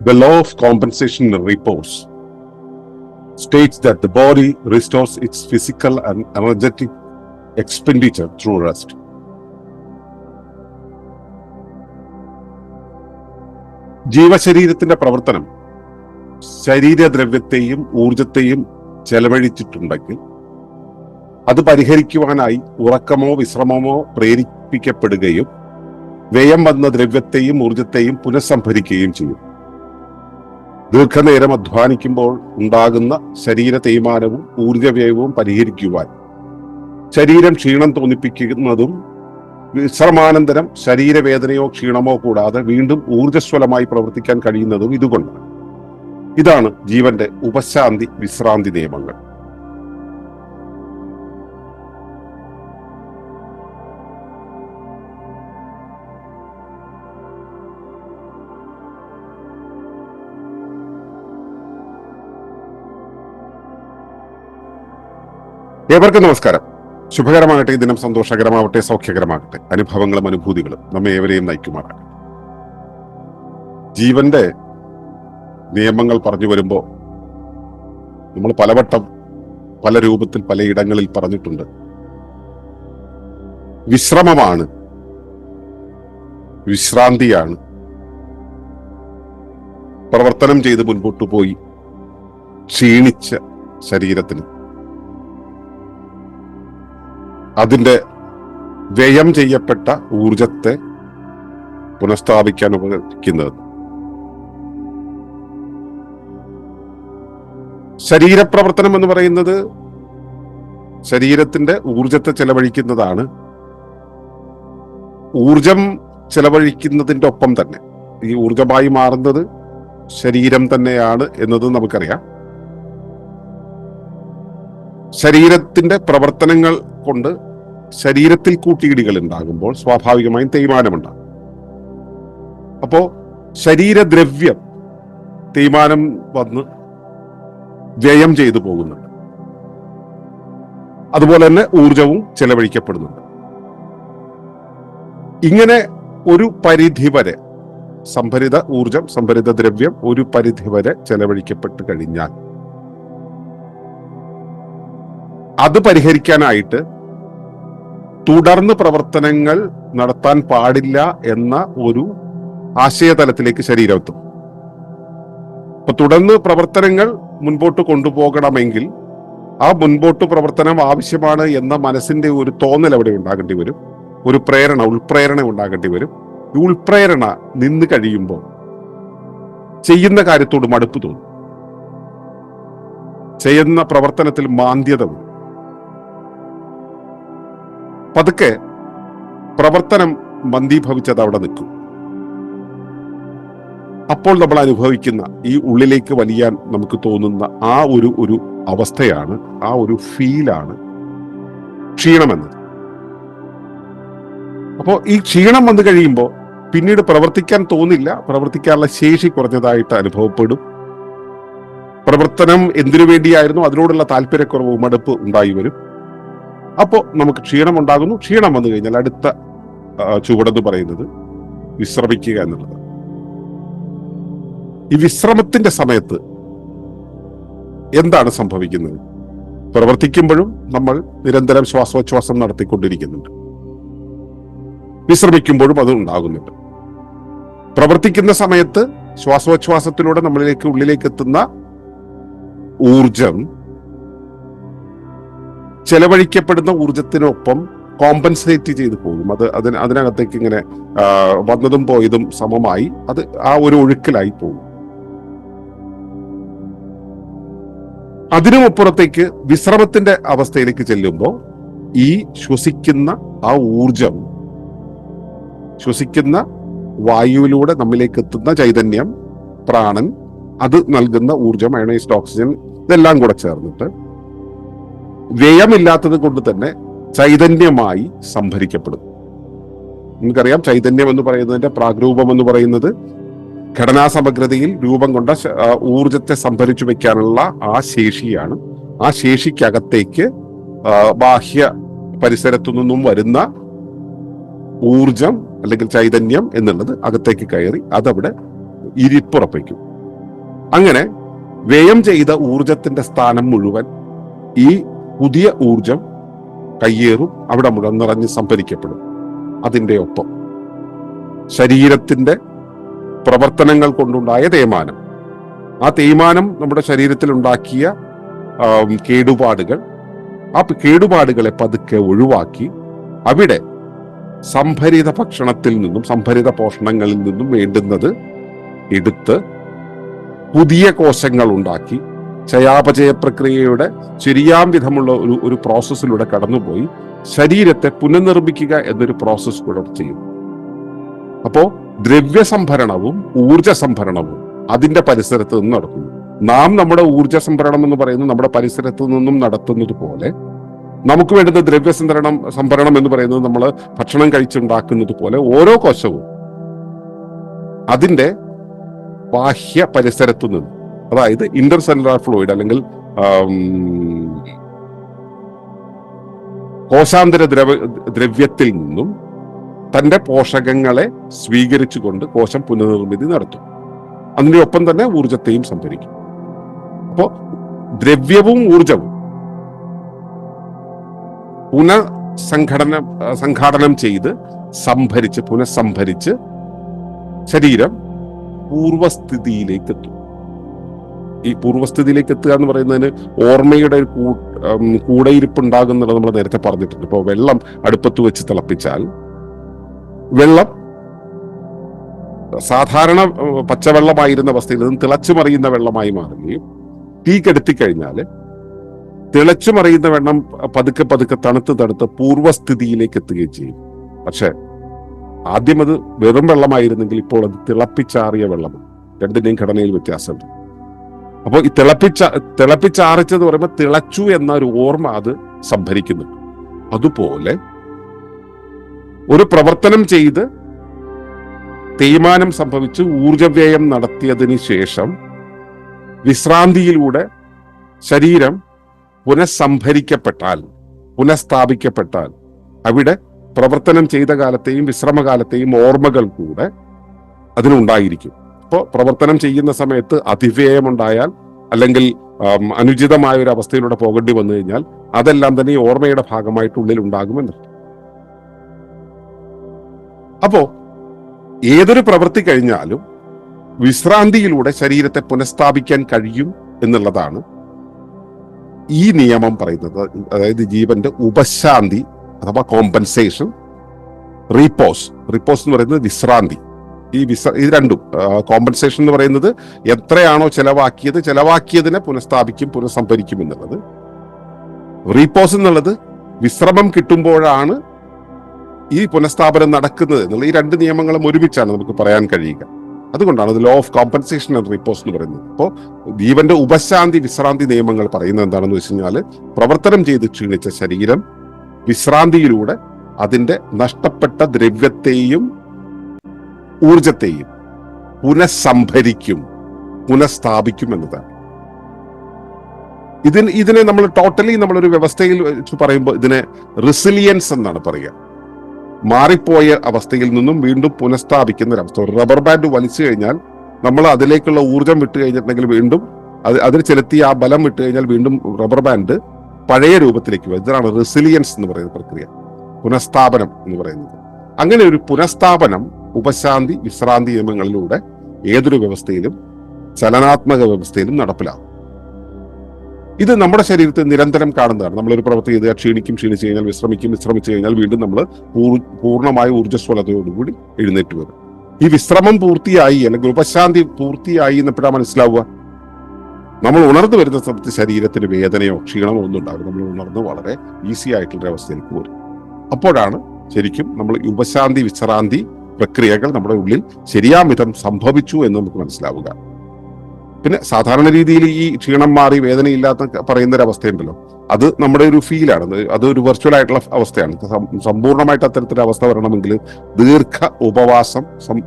The law of compensation and repose states that the body restores its physical and energetic expenditure through rest. ജീവശരീരത്തിന്റെ പ്രവർത്തനം ശരീരദ്രവ്യത്തെയും ഊർജത്തെയും ചെലവഴിച്ചിട്ടുണ്ടെങ്കിൽ അത് പരിഹരിക്കുവാനായി ഉറക്കമോ വിശ്രമമോ പ്രേരിപ്പിക്കപ്പെടുകയും വ്യയം വന്ന ദ്രവ്യത്തെയും ഊർജത്തെയും പുനഃസംഭരിക്കുകയും ചെയ്യും ദീർഘനേരം അധ്വാനിക്കുമ്പോൾ ഉണ്ടാകുന്ന ശരീര തേയ്മാനവും ഊർജവ്യയവും പരിഹരിക്കുവാൻ. ശരീരം ക്ഷീണം തോന്നിപ്പിക്കുന്നതും വിശ്രമാനന്തരം ശരീരവേദനയോ ക്ഷീണമോ കൂടാതെ വീണ്ടും ഊർജസ്വലമായി പ്രവർത്തിക്കാൻ കഴിയുന്നതും ഇതുകൊണ്ടാണ്. ഇതാണ് ജീവന്റെ ഉപശാന്തി വിശ്രാന്തി നിയമങ്ങൾ. ഏവർക്കും നമസ്കാരം. ശുഭകരമാകട്ടെ ഈ ദിനം സന്തോഷകരമാവട്ടെ സൗഖ്യകരമാകട്ടെ. അനുഭവങ്ങളും അനുഭൂതികളും നമ്മെ ഏവരെയും നയിക്കുമാറാകട്ടെ. ജീവന്റെ നിയമങ്ങൾ പറഞ്ഞു വരുമ്പോൾ നമ്മൾ പലവട്ടം പല രൂപത്തിൽ പലയിടങ്ങളിൽ പറഞ്ഞിട്ടുണ്ട്. വിശ്രമമാണ്. വിശ്രാന്തിയാണ്. പ്രവർത്തനം ചെയ്ത് മുൻപോട്ട് പോയി ക്ഷീണിച്ച ശരീരത്തിന് അതിന്റെ വ്യയം ചെയ്യപ്പെട്ട ഊർജത്തെ പുനഃസ്ഥാപിക്കാൻ ഉപകരിക്കുന്നത് ശരീരപ്രവർത്തനം എന്ന് പറയുന്നത് ശരീരത്തിന്റെ ഊർജത്തെ ചെലവഴിക്കുന്നതാണ്. ഊർജം ചെലവഴിക്കുന്നതിന്റെ ഒപ്പം തന്നെ ഈ ഊർജമായി മാറുന്നത് ശരീരം തന്നെയാണ് എന്നത് നമുക്കറിയാം. ശരീരത്തിന്റെ പ്രവർത്തനങ്ങൾ കൊണ്ട് ശരീരത്തിൽ കൂട്ടിയിടികൾ ഉണ്ടാകുമ്പോൾ സ്വാഭാവികമായും തേയ്മാനമുണ്ടാകും. അപ്പോ ശരീരദ്രവ്യം തേയ്മാനം വന്ന് വ്യയം ചെയ്തു പോകുന്നുണ്ട്. അതുപോലെ തന്നെ ഊർജവും ചെലവഴിക്കപ്പെടുന്നുണ്ട്. ഇങ്ങനെ ഒരു പരിധി വരെ സംഭരിത ഊർജം സംഭരിത ദ്രവ്യം ഒരു പരിധി വരെ ചെലവഴിക്കപ്പെട്ട് കഴിഞ്ഞാൽ അത് പരിഹരിക്കാനായിട്ട് തുടർന്ന് പ്രവർത്തനങ്ങൾ നടത്താൻ പാടില്ല എന്ന ഒരു ആശയതലത്തിലേക്ക് ശരീരം എത്തും അപ്പൊ തുടർന്ന് പ്രവർത്തനങ്ങൾ മുൻപോട്ട് കൊണ്ടുപോകണമെങ്കിൽ ആ മുൻപോട്ട് പ്രവർത്തനം ആവശ്യമാണ് എന്ന മനസ്സിന്റെ ഒരു തോന്നൽ അവിടെ ഉണ്ടാകേണ്ടി വരും. ഒരു പ്രേരണ ഉൾപ്രേരണ ഉണ്ടാകേണ്ടി വരും. ഈ ഉൾപ്രേരണ നിന്ന് കഴിയുമ്പോൾ ചെയ്യുന്ന കാര്യത്തോട് മടുപ്പ് തോന്നും. ചെയ്യുന്ന പ്രവർത്തനത്തിൽ മാന്ദ്യത വരും. പതുക്കെ പ്രവർത്തനം മന്ദീഭവിച്ചത് അവിടെ നിൽക്കും. അപ്പോൾ നമ്മൾ അനുഭവിക്കുന്ന ഈ ഉള്ളിലേക്ക് വലിയാൻ നമുക്ക് തോന്നുന്ന ആ ഒരു ഒരു അവസ്ഥയാണ് ആ ഒരു ഫീലാണ് ക്ഷീണമെന്നത്. അപ്പോൾ ഈ ക്ഷീണം വന്നു കഴിയുമ്പോൾ പിന്നീട് പ്രവർത്തിക്കാൻ തോന്നില്ല പ്രവർത്തിക്കാനുള്ള ശേഷി കുറഞ്ഞതായിട്ട് അനുഭവപ്പെടും. പ്രവർത്തനം എന്തിനു വേണ്ടിയായിരുന്നു? അതിനോടുള്ള താല്പര്യക്കുറവ് മടുപ്പ് ഉണ്ടായി വരും. അപ്പോൾ നമുക്ക് ക്ഷീണം ഉണ്ടാകുന്നു. ക്ഷീണം വന്നു കഴിഞ്ഞാൽ അടുത്ത ചുവടെന്ന് പറയുന്നത് വിശ്രമിക്കുക എന്നുള്ളത്. ഈ വിശ്രമത്തിന്റെ സമയത്ത് എന്താണ് സംഭവിക്കുന്നത്? പ്രവർത്തിക്കുമ്പോഴും നമ്മൾ നിരന്തരം ശ്വാസോച്ഛ്വാസം നടത്തിക്കൊണ്ടിരിക്കുന്നുണ്ട്. വിശ്രമിക്കുമ്പോഴും അത് ഉണ്ടാകുന്നുണ്ട്. പ്രവർത്തിക്കുന്ന സമയത്ത് ശ്വാസോച്ഛ്വാസത്തിലൂടെ നമ്മളിലേക്ക് ഉള്ളിലേക്ക് എത്തുന്ന ഊർജം ചെലവഴിക്കപ്പെടുന്ന ഊർജത്തിനൊപ്പം കോമ്പൻസേറ്റ് ചെയ്ത് പോകും. അത് അതിന് അതിനകത്തേക്ക് ഇങ്ങനെ വന്നതും പോയതും സമമായി അത് ആ ഒരു ഒഴുക്കിലായി പോകും. അതിനുമപ്പുറത്തേക്ക് വിശ്രമത്തിന്റെ അവസ്ഥയിലേക്ക് ചെല്ലുമ്പോൾ ഈ ശ്വസിക്കുന്ന ആ ഊർജം ശ്വസിക്കുന്ന വായുവിലൂടെ നമ്മിലേക്ക് എത്തുന്ന ചൈതന്യം പ്രാണൻ അത് നൽകുന്ന ഊർജം അയണൈസ്ഡ് ഓക്സിജൻ ഇതെല്ലാം കൂടെ ചേർന്നിട്ട് വ്യയമില്ലാത്തത് കൊണ്ട് തന്നെ ചൈതന്യമായി സംഭരിക്കപ്പെടും നമുക്കറിയാം ചൈതന്യം എന്ന് പറയുന്നതിന്റെ പ്രാഗ്രൂപം എന്ന് പറയുന്നത് ഘടനാ സമഗ്രതയിൽ രൂപം കൊണ്ട ഊർജത്തെ സംഭരിച്ചു വെക്കാനുള്ള ആ ശേഷിയാണ്. ആ ശേഷിക്കകത്തേക്ക് ബാഹ്യ പരിസരത്തു നിന്നും വരുന്ന ഊർജം അല്ലെങ്കിൽ ചൈതന്യം എന്നുള്ളത് അകത്തേക്ക് കയറി അതവിടെ ഇരിപ്പുറപ്പിക്കും. അങ്ങനെ വ്യയം ചെയ്ത ഊർജത്തിന്റെ സ്ഥാനം മുഴുവൻ ഈ പുതിയ ഊർജം കയ്യേറും അവിടെ മുഴുവൻ നിറഞ്ഞ് സംഭരിക്കപ്പെടും. അതിന്റെ ഒപ്പം ശരീരത്തിന്റെ പ്രവർത്തനങ്ങൾ കൊണ്ടുണ്ടായ തേയ്മാനം. ആ തേയ്മാനം നമ്മുടെ ശരീരത്തിൽ ഉണ്ടാക്കിയ കേടുപാടുകൾ. ആ കേടുപാടുകളെ പതുക്കെ ഒഴിവാക്കി അവിടെ സംഭരിത ഭക്ഷണത്തിൽ നിന്നും സംഭരിത പോഷണങ്ങളിൽ നിന്നും വേണ്ടുന്നത് എടുത്ത് പുതിയ കോശങ്ങൾ ഉണ്ടാക്കി ചയാപചയ പ്രക്രിയയുടെ ശരിയാം വിധമുള്ള ഒരു ഒരു പ്രോസസ്സിലൂടെ കടന്നുപോയി ശരീരത്തെ പുനർനിർമ്മിക്കുക എന്നൊരു പ്രോസസ്സ് കൂടെ ചെയ്യും. അപ്പോ ദ്രവ്യ സംഭരണവും ഊർജ സംഭരണവും അതിന്റെ പരിസരത്ത് നിന്ന് നടക്കുന്നു. നാം നമ്മുടെ ഊർജ സംഭരണം എന്ന് പറയുന്നത് നമ്മുടെ പരിസരത്ത് നിന്നും നടത്തുന്നത് പോലെ നമുക്ക് വേണ്ടുന്ന ദ്രവ്യ സംഭരണം സംഭരണം എന്ന് പറയുന്നത് നമ്മൾ ഭക്ഷണം കഴിച്ചുണ്ടാക്കുന്നത് പോലെ ഓരോ കോശവും അതിന്റെ ബാഹ്യ പരിസരത്തു നിന്ന് അതായത് ഇന്റർ സെല്ലുലാർ ഫ്ലൂയിഡ് അല്ലെങ്കിൽ കോശാന്തര ദ്രവ ദ്രവ്യത്തിൽ നിന്നും തന്റെ പോഷകങ്ങളെ സ്വീകരിച്ചുകൊണ്ട് കോശം പുനർനിർമ്മിതി നടത്തും. അതിന്റെ ഒപ്പം തന്നെ ഊർജത്തെയും സംഭരിക്കും. അപ്പോ ദ്രവ്യവും ഊർജവും പുനഃസംഘടന സംഘാടനം ചെയ്ത് സംഭരിച്ച് പുനഃസംഭരിച്ച് ശരീരം പൂർവസ്ഥിതിയിലേക്ക് എത്തും. ഈ പൂർവസ്ഥിതിയിലേക്ക് എത്തുക എന്ന് പറയുന്നതിന് ഓർമ്മയുടെ ഒരു കൂ- കൂടെയിരിപ്പ് ഉണ്ടാകുന്നുള്ളത് നമ്മൾ നേരത്തെ പറഞ്ഞിട്ടുണ്ട്. ഇപ്പോൾ വെള്ളം അടുപ്പത്ത് വെച്ച് തിളപ്പിച്ചാൽ വെള്ളം സാധാരണ പച്ചവെള്ളമായിരുന്ന അവസ്ഥയിൽ നിന്നും തിളച്ചു മറിയുന്ന വെള്ളമായി മാറുകയും തീ കെടുത്തി കഴിഞ്ഞാൽ തിളച്ചു മറിയുന്ന വെള്ളം പതുക്കെ പതുക്കെ തണുത്ത് തണുത്ത് പൂർവസ്ഥിതിയിലേക്ക് എത്തുകയും ചെയ്യും. പക്ഷെ ആദ്യം അത് വെറും വെള്ളമായിരുന്നെങ്കിൽ ഇപ്പോൾ അത് തിളപ്പിച്ചാറിയ വെള്ളമാണ്. രണ്ടിന്റെയും ഘടനയിൽ വ്യത്യാസമുണ്ട്. അപ്പോൾ ഈ തിളപ്പിച്ച തിളപ്പിച്ചാറിച്ചെന്ന് പറയുമ്പോൾ തിളച്ചു എന്ന ഒരു ഓർമ്മ അത് സംഭരിക്കുന്നു അതുപോലെ ഒരു പ്രവർത്തനം ചെയ്ത് തേയ്മാനം സംഭവിച്ച് ഊർജവ്യയം നടത്തിയതിന് ശേഷം വിശ്രാന്തിയിലൂടെ ശരീരം പുനഃസംഭരിക്കപ്പെട്ടാൽ പുനഃസ്ഥാപിക്കപ്പെട്ടാൽ അവിടെ പ്രവർത്തനം ചെയ്ത കാലത്തെയും വിശ്രമകാലത്തെയും ഓർമ്മകൾ കൂടെ അതിനുണ്ടായിരിക്കും. അപ്പോൾ പ്രവർത്തനം ചെയ്യുന്ന സമയത്ത് അതിവ്യയമുണ്ടായാൽ അല്ലെങ്കിൽ അനുചിതമായ ഒരു അവസ്ഥയിലൂടെ പോകേണ്ടി വന്നു കഴിഞ്ഞാൽ അതെല്ലാം തന്നെ ഈ ഓർമ്മയുടെ ഭാഗമായിട്ട് ഉള്ളിൽ ഉണ്ടാകുമെന്ന് അപ്പോ ഏതൊരു പ്രവൃത്തി കഴിഞ്ഞാലും വിശ്രാന്തിയിലൂടെ ശരീരത്തെ പുനഃസ്ഥാപിക്കാൻ കഴിയും എന്നുള്ളതാണ് ഈ നിയമം പറയുന്നത്. അതായത് ജീവന്റെ ഉപശാന്തി അഥവാ കോമ്പൻസേഷൻ റീപോസ് റീപോസ് എന്ന് പറയുന്നത് വിശ്രാന്തി. ഈ വിസ ഇത് രണ്ടും കോമ്പൻസേഷൻ എന്ന് പറയുന്നത് എത്രയാണോ ചെലവാക്കിയത് ചെലവാക്കിയതിനെ പുനഃസ്ഥാപിക്കും പുനഃസംഭരിക്കും എന്നുള്ളത്. റീപോസ് എന്നുള്ളത് വിശ്രമം കിട്ടുമ്പോഴാണ് ഈ പുനഃസ്ഥാപനം നടക്കുന്നത് എന്നുള്ള ഈ രണ്ട് നിയമങ്ങളും ഒരുമിച്ചാണ് നമുക്ക് പറയാൻ കഴിയുക. അതുകൊണ്ടാണ് law of compensation and repose എന്ന് പറയുന്നത്. അപ്പോൾ ജീവന്റെ ഉപശാന്തി വിശ്രാന്തി നിയമങ്ങൾ പറയുന്നത് എന്താണെന്ന് വെച്ച് കഴിഞ്ഞാൽ പ്രവർത്തനം ചെയ്ത് ക്ഷീണിച്ച ശരീരം വിശ്രാന്തിയിലൂടെ അതിന്റെ നഷ്ടപ്പെട്ട ദ്രവ്യത്തെയും ഊർജത്തെയും പുനഃസംഭരിക്കും പുനഃസ്ഥാപിക്കും എന്നതാണ് ഇതിന് ഇതിനെ നമ്മൾ ടോട്ടലി നമ്മളൊരു വ്യവസ്ഥയിൽ വെച്ച് പറയുമ്പോൾ ഇതിനെ റിസിലിയൻസ് എന്നാണ് പറയുക. മാറിപ്പോയ അവസ്ഥയിൽ നിന്നും വീണ്ടും പുനഃസ്ഥാപിക്കുന്ന ഒരു അവസ്ഥ റബ്ബർ ബാൻഡ് വലിച്ചു കഴിഞ്ഞാൽ നമ്മൾ അതിലേക്കുള്ള ഊർജം വിട്ടു കഴിഞ്ഞിട്ടുണ്ടെങ്കിൽ വീണ്ടും അത് അതിൽ ചെലുത്തിയ ആ ബലം വിട്ടു കഴിഞ്ഞാൽ വീണ്ടും റബ്ബർ ബാൻഡ് പഴയ രൂപത്തിലേക്ക് വരും ഇതാണ് റെസിലിയൻസ് എന്ന് പറയുന്ന പ്രക്രിയ. പുനഃസ്ഥാപനം എന്ന് പറയുന്നത്. അങ്ങനെ ഒരു പുനഃസ്ഥാപനം ഉപശാന്തി വിശ്രാന്തി നിയമങ്ങളിലൂടെ ഏതൊരു വ്യവസ്ഥയിലും ചലനാത്മക വ്യവസ്ഥയിലും നടപ്പിലാകും. ഇത് നമ്മുടെ ശരീരത്തിൽ നിരന്തരം കാണുന്നതാണ്. നമ്മളൊരു പ്രവൃത്തി ചെയ്ത് ക്ഷീണിക്കും ക്ഷീണിച്ചു കഴിഞ്ഞാൽ വിശ്രമിക്കും വിശ്രമിച്ചു കഴിഞ്ഞാൽ വീണ്ടും നമ്മൾ പൂർണമായ ഊർജസ്വലതയോടുകൂടി എഴുന്നേറ്റ് വരും. ഈ വിശ്രമം പൂർത്തിയായി അല്ലെങ്കിൽ ഉപശാന്തി പൂർത്തിയായി എന്നപ്പോഴാണ് മനസ്സിലാവുക? നമ്മൾ ഉണർന്നു വരുന്ന സമയത്ത് ശരീരത്തിന് വേദനയോ ക്ഷീണമോ ഒന്നും ഉണ്ടാകും നമ്മൾ ഉണർന്ന് വളരെ ഈസി ആയിട്ടുള്ള അവസ്ഥയിലേക്ക് വരും അപ്പോഴാണ് ശരിക്കും നമ്മൾ ഉപശാന്തി വിശ്രാന്തി പ്രക്രിയകൾ നമ്മുടെ ഉള്ളിൽ ശരിയാം വിധം സംഭവിച്ചു എന്ന് നമുക്ക് മനസ്സിലാവുക. പിന്നെ സാധാരണ രീതിയിൽ ഈ ക്ഷീണം മാറി വേദനയില്ലാത്ത പറയുന്ന ഒരു അവസ്ഥയുണ്ടല്ലോ അത് നമ്മുടെ ഒരു ഫീലാണ് അത് ഒരു വെർച്വൽ ആയിട്ടുള്ള അവസ്ഥയാണ്. സമ്പൂർണമായിട്ട് അത്തരത്തിലൊരു അവസ്ഥ വരണമെങ്കിൽ ദീർഘ ഉപവാസം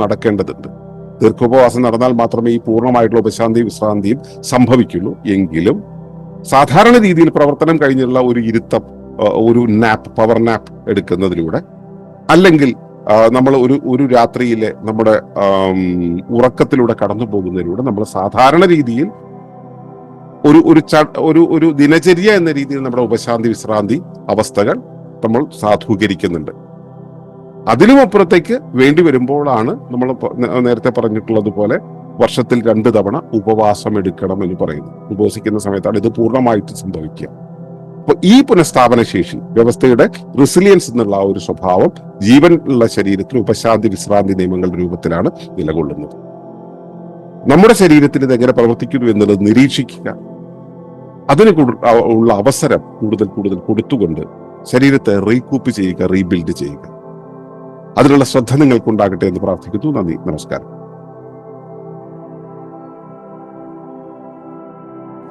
നടക്കേണ്ടതുണ്ട്. ദീർഘ ഉപവാസം നടന്നാൽ മാത്രമേ ഈ പൂർണമായിട്ടുള്ള ഉപശാന്തി വിശ്രാന്തിയും സംഭവിക്കുള്ളൂ. എങ്കിലും സാധാരണ രീതിയിൽ പ്രവർത്തനം കഴിഞ്ഞുള്ള ഒരു ഇരുത്തം ഒരു നാപ്പ് പവർ നാപ്പ് എടുക്കുന്നതിലൂടെ അല്ലെങ്കിൽ നമ്മൾ ഒരു ഒരു രാത്രിയിലെ നമ്മുടെ ഉറക്കത്തിലൂടെ കടന്നു പോകുന്നതിലൂടെ നമ്മൾ സാധാരണ രീതിയിൽ ഒരു ഒരു ഒരു ഒരു ദിനചര്യ എന്ന രീതിയിൽ നമ്മുടെ ഉപശാന്തി വിശ്രാന്തി അവസ്ഥകൾ നമ്മൾ സാധൂകരിക്കുന്നുണ്ട്. അതിലും അപ്പുറത്തേക്ക് വേണ്ടി വരുമ്പോഴാണ് നമ്മൾ നേരത്തെ പറഞ്ഞിട്ടുള്ളത് പോലെ വർഷത്തിൽ രണ്ട് തവണ ഉപവാസം എടുക്കണം എന്ന് പറയുന്നു ഉപവസിക്കുന്ന സമയത്താണ് ഇത് പൂർണമായിട്ട് സംഭവിക്കുക. ഈ പുനഃസ്ഥാപന ശേഷി വ്യവസ്ഥയുടെ റിസിലിയൻസ് എന്നുള്ള ആ ഒരു സ്വഭാവം ജീവൻ ഉള്ള ശരീരത്തിൽ ഉപശാന്തി വിശ്രാന്തി നിയമങ്ങളുടെ രൂപത്തിലാണ് നിലകൊള്ളുന്നത്. നമ്മുടെ ശരീരത്തിൽ ഇത് എങ്ങനെ പ്രവർത്തിക്കുന്നു എന്നുള്ളത് നിരീക്ഷിക്കുക. അതിന് ഉള്ള അവസരം കൂടുതൽ കൂടുതൽ കൊടുത്തുകൊണ്ട് ശരീരത്തെ റീകൂപ്പ് ചെയ്യുക റീബിൽഡ് ചെയ്യുക. അതിനുള്ള ശ്രദ്ധ നിങ്ങൾക്കുണ്ടാകട്ടെ എന്ന് പ്രാർത്ഥിക്കുന്നു. നന്ദി. നമസ്കാരം.